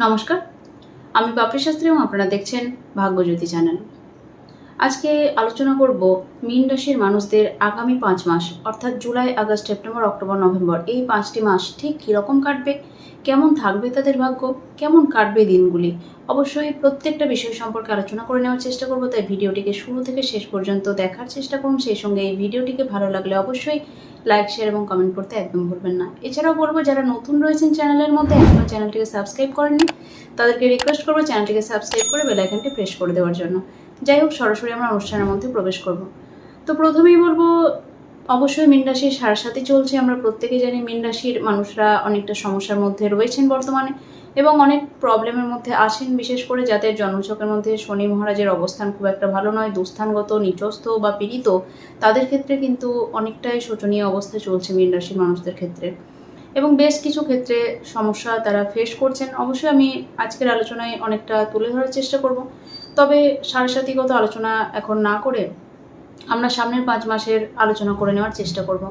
নমস্কার। আমি পাপড়ি শাস্ত্রী এবং আপনারা দেখছেন ভাগ্যজ্যোতি চ্যানেল। আজকে আলোচনা করব মীন রাশির মানুষদের আগামী পাঁচ মাস, অর্থাৎ July, August, September, October, November, এই পাঁচটি মাস ঠিক কীরকম কাটবে? কেমন থাকবে তাদের ভাগ্য? কেমন কাটবে দিনগুলি? অবশ্যই প্রত্যেকটা বিষয় সম্পর্কে আলোচনা করে নেওয়ার চেষ্টা করব, তাই ভিডিওটিকে শুরু থেকে শেষ পর্যন্ত দেখার চেষ্টা করুন। সেই সঙ্গে এই ভিডিওটিকে ভালো লাগলে অবশ্যই লাইক শেয়ার এবং কমেন্ট করতে একদম ভুলবেন না। এছাড়াও বলব, যারা নতুন রয়েছেন চ্যানেলের মধ্যে এখনও চ্যানেলটিকে সাবস্ক্রাইব করেননি, তাদেরকে রিকোয়েস্ট করব চ্যানেলটিকে সাবস্ক্রাইব করে বেল আইকনটি প্রেস করে দেওয়ার জন্য। যাই হোক, সরাসরি আমরা অনুষ্ঠানের মধ্যে প্রবেশ করব। তো প্রথমেই বলব, অবশ্যই মীন রাশির সাড়ে সাথে চলছে। আমরা প্রত্যেকে জানি মীন রাশির মানুষরা অনেকটা সমস্যার মধ্যে রয়েছেন বর্তমানে। এবং অনেক প্রবলেমের মধ্যে আসেন, বিশেষ করে যাদের জন্মছকের মধ্যে শনি মহারাজের অবস্থান খুব একটা ভালো নয়, দুস্থানগত নিচস্থ বা পীড়িত, তাদের ক্ষেত্রে কিন্তু অনেকটাই শোচনীয় অবস্থা চলছে মীন রাশির মানুষদের ক্ষেত্রে। এবং বেশ কিছু ক্ষেত্রে সমস্যা তারা ফেস করছেন। অবশ্যই আমি আজকের আলোচনায় অনেকটা তুলে ধরার চেষ্টা করব। তবে সারসাথীগত আলোচনা এখন না করে আমরা সামনের পাঁচ মাসের আলোচনা করে নেওয়ার চেষ্টা করব।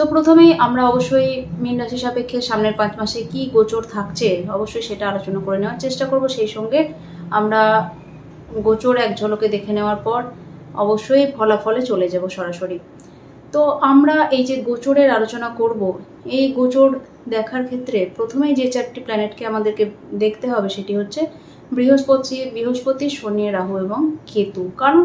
তো প্রথমেই আমরা অবশ্যই মীন রাশি সাপেক্ষে সামনের পাঁচ মাসে কি গোচর থাকছে অবশ্যই সেটা আলোচনা করে নেওয়ার চেষ্টা করব। সেই সঙ্গে আমরা গোচর এক ঝলকে দেখে নেওয়ার পর অবশ্যই ফলাফলে চলে যাব সরাসরি। তো আমরা এই যে গোচরের আলোচনা করব, এই গোচর দেখার ক্ষেত্রে প্রথমেই যে চারটি প্ল্যানেটকে আমাদেরকে দেখতে হবে সেটি হচ্ছে বৃহস্পতি বৃহস্পতি, শনি, রাহু এবং কেতু। কারণ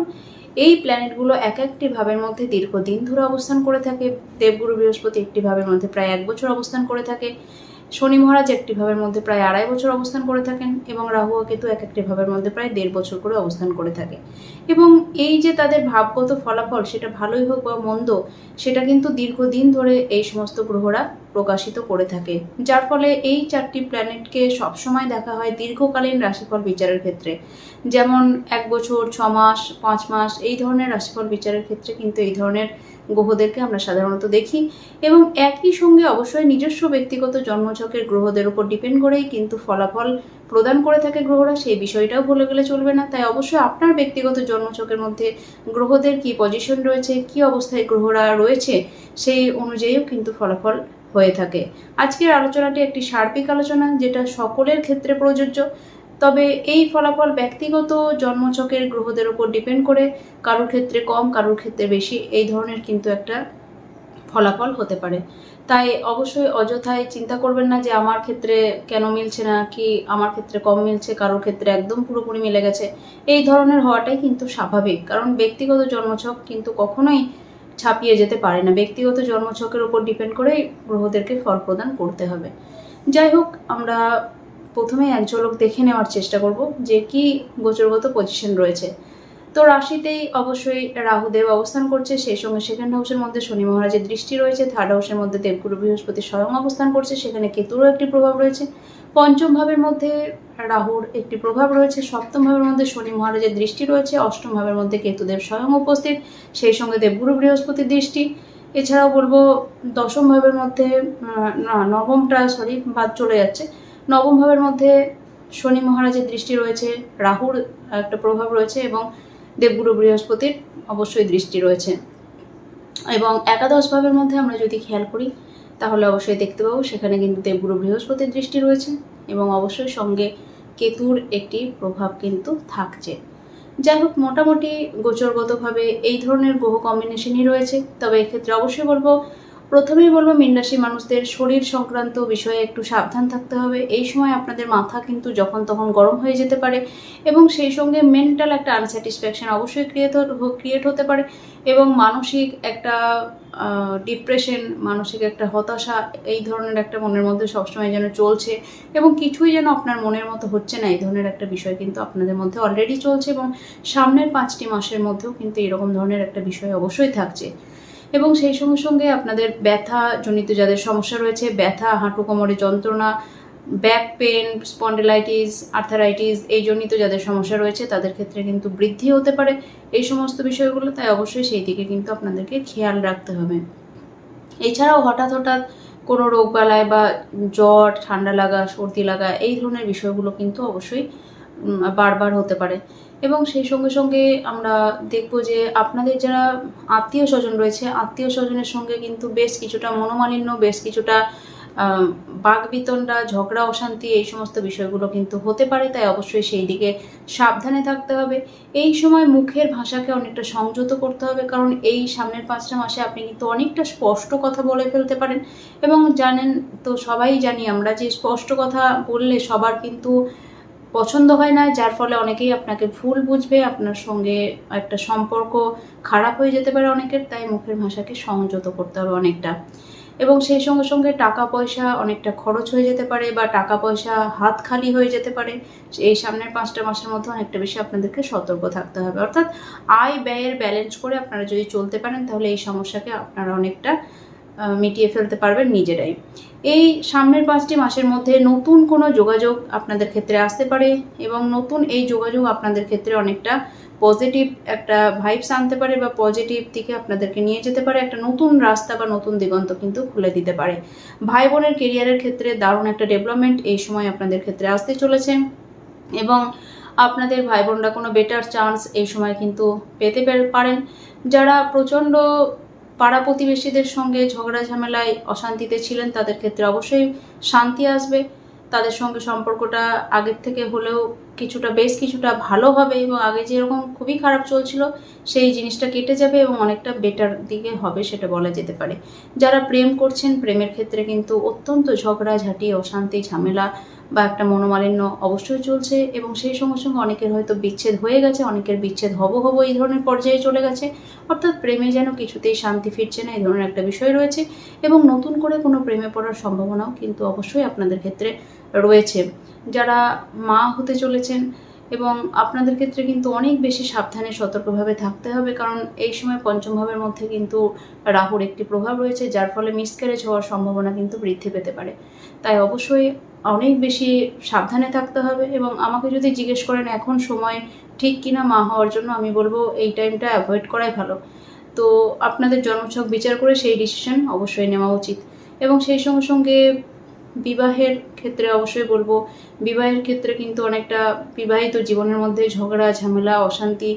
এই প্ল্যানেটগুলো এক একটি ভাবের মধ্যে দীর্ঘদিন ধরে অবস্থান করে থাকে। দেবগুরু বৃহস্পতি একটি ভাবের মধ্যে প্রায় এক বছর অবস্থান করে থাকে। শনি মহারাজ একটি ভাবের মধ্যে প্রায় আড়াই বছর অবস্থান করে থাকেন এবং রাহু ও কেতু এক একটি ভাবের মধ্যে প্রায় দেড় বছর করে অবস্থান করে থাকে। এবং এই যে তাদের ভাবগত ফলাফল, সেটা ভালোই হোক বা মন্দ, সেটা কিন্তু দীর্ঘদিন ধরে এই সমস্ত গ্রহরা প্রকাশিত করে থাকে। যার ফলে এই চারটি প্ল্যানেটকে সবসময় দেখা হয় দীর্ঘকালীন রাশিফল বিচারের ক্ষেত্রে। যেমন এক বছর, ছ মাস, পাঁচ মাস, এই ধরনের রাশিফল বিচারের ক্ষেত্রে কিন্তু এই ধরনের গ্রহদেরকে আমরা সাধারণত দেখি এবং একই সঙ্গে অবশ্যই নিজস্ব ব্যক্তিগত জন্মছকের গ্রহদের উপর ডিপেন্ড করেই কিন্তু ফলাফল প্রদান করে থাকে গ্রহরা। সেই বিষয়টাও ভুলে গেলে চলবে না। তাই অবশ্যই আপনার ব্যক্তিগত জন্মছকের মধ্যে গ্রহদের কি পজিশন রয়েছে, কি অবস্থায় গ্রহরা রয়েছে, সেই অনুযায়ীও কিন্তু ফলাফল হয়ে থাকে। আজকের আলোচনাটি একটি সার্বিক আলোচনা, যেটা সকলের ক্ষেত্রে প্রযোজ্য। তবে এই ফলাফল ব্যক্তিগত জন্মচকের গ্রহদের উপর ডিপেন্ড করে কারোর ক্ষেত্রে কম, কারোর ক্ষেত্রে বেশি। এই ধরনের কিন্তু একটা ফলাফল হতে পারে। তাই অবশ্যই অযথায় চিন্তা করবেন না যে আমার ক্ষেত্রে কেন মিলছে না, কি আমার ক্ষেত্রে কম মিলছে, কারোর ক্ষেত্রে একদম পুরোপুরি মিলে গেছে। এই ধরনের হওয়াটাই কিন্তু স্বাভাবিক, কারণ ব্যক্তিগত জন্মছক কিন্তু কখনোই ছাপিয়ে যেতে পারে না। ব্যক্তিগত জন্মছকের উপর ডিপেন্ড করেই গ্রহদেরকে ফল প্রদান করতে হবে। যাই হোক, আমরা প্রথমে এক ঝলক দেখে নেওয়ার চেষ্টা করব যে কি গোচরগত পজিশন রয়েছে। তো রাশিতেই অবশ্যই রাহুদেব অবস্থান করছে, সেই সঙ্গে সেকেন্ড হাউসের মধ্যে শনি মহারাজের দৃষ্টি রয়েছে থার্ড হাউসের মধ্যে দেবগুরু বৃহস্পতি স্বয়ং অবস্থান করছে, সেখানে কেতুরও একটি প্রভাব রয়েছে। পঞ্চম ভাবের মধ্যে রাহুর একটি প্রভাব রয়েছে, সপ্তম ভাবের মধ্যে শনি মহারাজের দৃষ্টি রয়েছে, অষ্টম ভাবের মধ্যে কেতুদেব স্বয়ং উপস্থিত, সেই সঙ্গে দেবগুরু বৃহস্পতির দৃষ্টি। এছাড়াও বলব দশম ভাবের মধ্যে নবমটা সরি বাদ চলে যাচ্ছে। নবম ভাবের মধ্যে শনি মহারাজের দৃষ্টি রয়েছে, রাহুর একটা প্রভাব রয়েছে এবং দেবগুরু বৃহস্পতির অবশ্যই দৃষ্টি রয়েছে। এবং একাদশ ভাবের মধ্যে আমরা যদি খেয়াল করি, তাহলে অবশ্যই দেখতে পাবো সেখানে কিন্তু দেবগুরু বৃহস্পতির দৃষ্টি রয়েছে এবং অবশ্যই সঙ্গে কেতুর একটি প্রভাব কিন্তু থাকছে। যাই হোক, মোটামুটি গোচরগতভাবে এই ধরনের গ্রহ কম্বিনেশনই রয়েছে। তবে এক্ষেত্রে অবশ্যই বলব প্রথমেই বলব, মীনরাশি মানুষদের শরীর সংক্রান্ত বিষয়ে একটু সাবধান থাকতে হবে। এই সময় আপনাদের মাথা কিন্তু যখন তখন গরম হয়ে যেতে পারে এবং সেই সঙ্গে মেন্টাল একটা আনস্যাটিসফ্যাকশন অবশ্যই ক্রিয়েট ক্রিয়েট হতে পারে এবং মানসিক একটা ডিপ্রেশন মানসিক একটা হতাশা এই ধরনের একটা মনের মধ্যে সবসময় যেন চলছে এবং কিছুই যেন আপনার মনের মতো হচ্ছে না, এই ধরনের একটা বিষয় কিন্তু আপনাদের মধ্যে অলরেডি চলছে এবং সামনের পাঁচটি মাসের মধ্যেও কিন্তু এরকম ধরনের একটা বিষয় অবশ্যই থাকছে। এবং সেই সঙ্গে সঙ্গে আপনাদের ব্যথা জনিত যাদের সমস্যা রয়েছে, ব্যথা, হাঁটু কোমরে যন্ত্রণা ব্যাক পেন স্পন্ডিলাইটিস আর্থারাইটিস এই জনিত যাদের সমস্যা রয়েছে, তাদের ক্ষেত্রে কিন্তু বৃদ্ধি হতে পারে এই সমস্ত বিষয়গুলো। তাই অবশ্যই সেই দিকে কিন্তু আপনাদেরকে খেয়াল রাখতে হবে। এছাড়াও হঠাৎ হঠাৎ কোনো রোগবালায় বা জ্বর, ঠান্ডা লাগা, সর্দি লাগা, এই ধরনের বিষয়গুলো কিন্তু অবশ্যই বারবার হতে পারে। এবং সেই সঙ্গে সঙ্গে আমরা দেখব যে আপনাদের যারা আত্মীয় স্বজন রয়েছে, আত্মীয় স্বজনের সঙ্গে কিন্তু বেশ কিছুটা মনোমালিন্য, বেশ কিছুটা বাঘ বিতণ্ডা, ঝগড়া, অশান্তি এই সমস্ত বিষয়গুলো কিন্তু হতে পারে। তাই অবশ্যই সেই দিকে সাবধানে থাকতে হবে। এই সময় মুখের ভাষাকে অনেকটা সংযত করতে হবে, কারণ এই সামনের পাঁচটা মাসে আপনি কিন্তু অনেকটা স্পষ্ট কথা বলে ফেলতে পারেন। এবং জানেন তো সবাই জানি আমরা যে স্পষ্ট কথা বললে সবার কিন্তু পছন্দ হয় না, যার ফলে অনেকেই আপনাকে ভুল বুঝবে, আপনার সঙ্গে একটা সম্পর্ক খারাপ হয়ে যেতে পারে অনেকের, তাই মুখের ভাষাকে সংযত করতে হবে অনেকটা। এবং সেই সঙ্গে সঙ্গে টাকা পয়সা অনেকটা খরচ হয়ে যেতে পারে বা টাকা পয়সা হাত খালি হয়ে যেতে পারে। এই সামনের পাঁচটা মাসের মধ্যে অনেকটা বেশি আপনাদেরকে সতর্ক থাকতে হবে। অর্থাৎ আয় ব্যয়ের ব্যালেন্স করে আপনারা যদি চলতে পারেন, তাহলে এই সমস্যাকে আপনারা অনেকটা মিটিয়ে ফেলতে পারবেন নিজেরাই। এই সামনের পাঁচটি মাসের মধ্যে নতুন কোনো যোগাযোগ আপনাদের ক্ষেত্রে আসতে পারে এবং নতুন এই যোগাযোগ আপনাদের ক্ষেত্রে অনেকটা পজিটিভ একটা ভাইবস আনতে পারে বা পজিটিভ দিকে আপনাদেরকে নিয়ে যেতে পারে, একটা নতুন রাস্তা বা নতুন দিগন্ত কিন্তু খুলে দিতে পারে। ভাই বোনের কেরিয়ারের ক্ষেত্রে দারুণ একটা ডেভেলপমেন্ট এই সময় আপনাদের ক্ষেত্রে আসতে চলেছে এবং আপনাদের ভাই বোনরা কোনো বেটার চান্স এই সময় কিন্তু পেতে পারেন। যারা প্রচণ্ড পাড়া প্রতিবেশীদের সঙ্গে ঝগড়া ঝামেলায় অশান্তিতে ছিলেন, তাদের ক্ষেত্রে অবশ্যই শান্তি আসবে। তাদের সঙ্গে সম্পর্কটা আগের থেকে হলেও কিছুটা, বেশ কিছুটা ভালো হবে এবং আগে যেরকম খুবই খারাপ চলছিল, সেই জিনিসটা কেটে যাবে এবং অনেকটা বেটার দিকে হবে সেটা বলা যেতে পারে। যারা প্রেম করছেন, প্রেমের ক্ষেত্রে কিন্তু অত্যন্ত ঝগড়াঝাঁটি, অশান্তি, ঝামেলা বা একটা মনোমালিন্য অবশ্যই চলছে এবং সেই সঙ্গে সঙ্গে অনেকের হয়তো বিচ্ছেদ হয়ে গেছে, অনেকের বিচ্ছেদ হব হব এই ধরনের পর্যায়ে চলে গেছে। অর্থাৎ প্রেমে যেন কিছুতেই শান্তি ফিরছে না এই ধরনের একটা বিষয় রয়েছে এবং নতুন করে কোনো প্রেমে পড়ার সম্ভাবনাও কিন্তু অবশ্যই আপনাদের ক্ষেত্রে রয়েছে। যারা মা হতে চলেছেন এবং আপনাদের ক্ষেত্রে কিন্তু অনেক বেশি সাবধানে সতর্কভাবে থাকতে হবে কারণ এই সময় পঞ্চম ভাবের মধ্যে কিন্তু রাহুর একটি প্রভাব রয়েছে, যার ফলে মিসক্যারেজ হওয়ার সম্ভাবনা কিন্তু বৃদ্ধি পেতে পারে। তাই অবশ্যই অনেক বেশি সাবধানে থাকতে হবে এবং আমাকে যদি জিজ্ঞেস করেন, এখন সময় ঠিক কিনা মা হওয়ার জন্য? আমি বলব, এই টাইমটা অ্যাভয়েড করাই ভালো। তো আপনাদের জন্মছক বিচার করে সেই ডিসিশন অবশ্যই নেওয়া উচিত। এবং সেই সঙ্গে সঙ্গে বিবাহের ক্ষেত্রে অবশ্যই বলব, বিবাহের ক্ষেত্রে কিন্তু অনেকটা বিবাহিত জীবনের মধ্যে ঝগড়া, ঝামেলা, অশান্তি,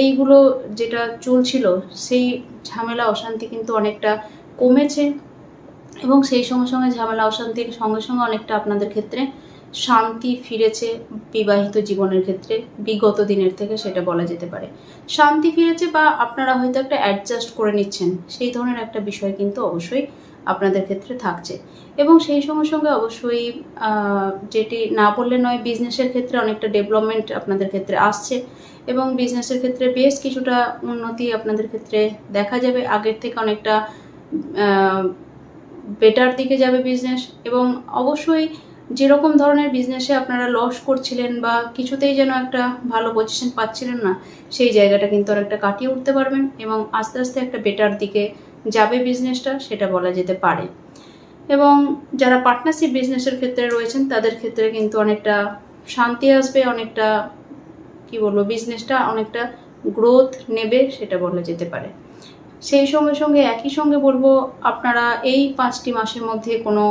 এইগুলো যেটা চলছিল, সেই ঝামেলা, অশান্তি কিন্তু অনেকটা কমেছে। এবং সেই সঙ্গে সঙ্গে ঝামেলা, অশান্তির সঙ্গে সঙ্গে অনেকটা আপনাদের ক্ষেত্রে শান্তি ফিরেছে বিবাহিত জীবনের ক্ষেত্রে, বিগত দিনের থেকে সেটা বলা যেতে পারে। শান্তি ফিরেছে বা আপনারা হয়তো একটা অ্যাডজাস্ট করে নিচ্ছেন, সেই ধরনের একটা বিষয় কিন্তু অবশ্যই আপনাদের ক্ষেত্রে থাকছে। এবং সেই সঙ্গে সঙ্গে অবশ্যই যেটি না বললে নয় বিজনেসের ক্ষেত্রে অনেকটা ডেভেলপমেন্ট আপনাদের ক্ষেত্রে আসছে এবং বিজনেসের ক্ষেত্রে বেশ কিছুটা উন্নতি আপনাদের ক্ষেত্রে দেখা যাবে। আগের থেকে অনেকটা বেটার দিকে যাবে বিজনেস এবং অবশ্যই যেরকম ধরনের বিজনেসে আপনারা লস করছিলেন বা কিছুতেই যেন একটা ভালো পজিশন পাচ্ছিলেন না, সেই জায়গাটা কিন্তু অনেকটা কাটিয়ে উঠতে পারবেন এবং আস্তে আস্তে একটা বেটার দিকে যাবে বিজনেসটা সেটা বলা যেতে পারে। এবং যারা পার্টনারশিপ বিজনেসের ক্ষেত্রে রয়েছেন, তাদের ক্ষেত্রে কিন্তু অনেকটা শান্তি আসবে, অনেকটা, কি বলব বিজনেসটা অনেকটা গ্রোথ নেবে, সেটা বলা যেতে পারে। সেই সঙ্গে সঙ্গে একই সঙ্গে বলব, আপনারা এই পাঁচটি মাসের মধ্যে কোনো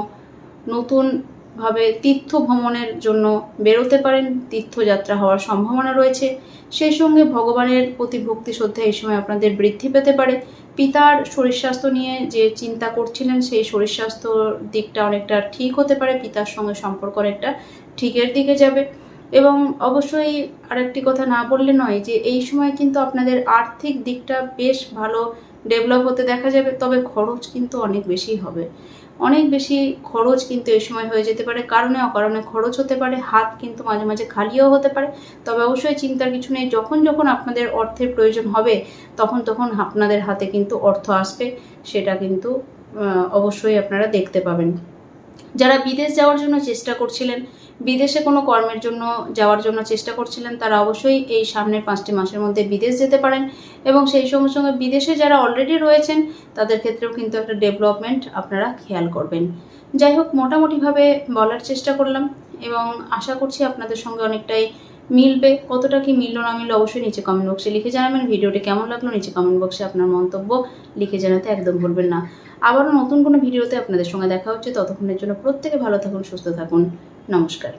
নতুনভাবে তীর্থ ভ্রমণের জন্য বেরোতে পারেন। তীর্থযাত্রা হওয়ার সম্ভাবনা রয়েছে। সেই সঙ্গে ভগবানের প্রতি ভক্তি, শ্রদ্ধা এই সময় আপনাদের বৃদ্ধি পেতে পারে। পিতার শরীর স্বাস্থ্য নিয়ে যে চিন্তা করছিলেন, সেই শরীর স্বাস্থ্য দিকটা অনেকটা ঠিক হতে পারে। পিতার সঙ্গে সম্পর্ক অনেকটা ঠিকের দিকে যাবে। এবং অবশ্যই আরেকটি কথা না বললে নয় যে, এই সময় কিন্তু আপনাদের আর্থিক দিকটা বেশ ভালো ডেভেলপ হতে দেখা যাবে, তবে খরচ কিন্তু অনেক বেশি হবে। অনেক বেশি খরচ কিন্তু এই সময় হয়ে যেতে পারে, কারণে অকারণে খরচ হতে পারে, হাত কিন্তু মাঝে মাঝে খালিও হতে পারে। তবে অবশ্যই চিন্তার কিছু নেই, যখন যখন আপনাদের অর্থের প্রয়োজন হবে, তখন তখন আপনাদের হাতে কিন্তু অর্থ আসবে, সেটা কিন্তু অবশ্যই আপনারা দেখতে পাবেন। যারা বিদেশ যাওয়ার জন্য চেষ্টা করছিলেন, বিদেশে কোনো কর্মের জন্য যাওয়ার জন্য চেষ্টা করছিলেন, তারা অবশ্যই এই সামনের পাঁচটি মাসের মধ্যে বিদেশ যেতে পারেন এবং সেই সঙ্গে সঙ্গে বিদেশে যারা অলরেডি রয়েছেন, তাদের ক্ষেত্রেও কিন্তু একটা ডেভেলপমেন্ট আপনারা খেয়াল করবেন। যাই হোক, মোটামুটিভাবে বলার চেষ্টা করলাম এবং আশা করছি আপনাদের সঙ্গে অনেকটাই মিলবে। কতটা কি মিললো না মিললো অবশ্যই নিচে কমেন্ট বক্সে লিখে জানাবেন। ভিডিওটি কেমন লাগল নিচে কমেন্ট বক্সে আপনার মন্তব্য লিখে জানাতে একদম ভুলবেন না। আবারও নতুন কোনো ভিডিওতে আপনাদের সঙ্গে দেখা হচ্ছে। ততক্ষণের জন্য প্রত্যেকে ভালো থাকুন, সুস্থ থাকুন। নমস্কার।